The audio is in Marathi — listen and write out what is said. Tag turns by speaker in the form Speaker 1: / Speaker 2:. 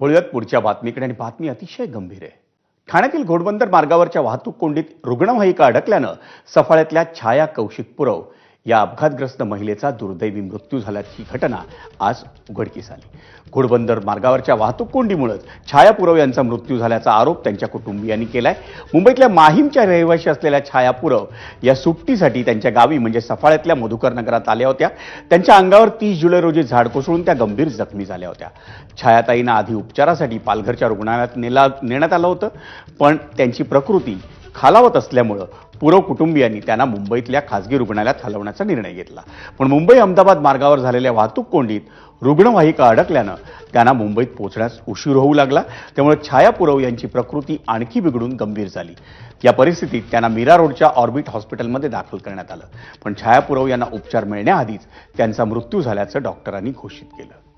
Speaker 1: वळूयात पुढच्या बातमीकडे आणि बातमी अतिशय गंभीर आहे. ठाण्यातील घोडबंदर मार्गावरच्या वाहतूक कोंडीत रुग्णवाहिका अडकल्यानं सफाळ्यातल्या छाया कौशिक पुरव या अपघातग्रस्त महिलेचा दुर्दैवी मृत्यू झाल्याची घटना आज उघडकीस आली. घोडबंदर मार्गावरच्या वाहतूक कोंडीमुळेच छाया पुरव यांचा मृत्यू झाल्याचा आरोप त्यांच्या कुटुंबियांनी केलाय. मुंबईतल्या माहीमच्या रहिवाशी असलेल्या छाया पुरव या सुट्टीसाठी त्यांच्या गावी म्हणजे सफाळ्यातल्या मधुकर नगरात आल्या होत्या. त्यांच्या अंगावर तीस जुलै रोजी झाड कोसळून त्या गंभीर जखमी झाल्या होत्या. छायाताईंना आधी उपचारासाठी पालघरच्या रुग्णालयात नेला नेण्यात आलं होतं पण त्यांची प्रकृती खालावत असल्यामुळं पुरव कुटुंबियांनी त्यांना मुंबईतल्या खासगी रुग्णालयात हलवण्याचा निर्णय घेतला. पण मुंबई अहमदाबाद मार्गावर झालेल्या वाहतूक कोंडीत रुग्णवाहिका अडकल्यानं त्यांना मुंबईत पोहोचण्यास उशीर होऊ लागला. त्यामुळे छाया पुरव यांची प्रकृती आणखी बिघडून गंभीर झाली. या परिस्थितीत त्यांना मीरा रोडच्या ऑर्बिट हॉस्पिटलमध्ये दाखल करण्यात आलं. पण छाया पुरव यांना उपचार मिळण्याआधीच त्यांचा मृत्यू झाल्याचं डॉक्टरांनी घोषित केलं.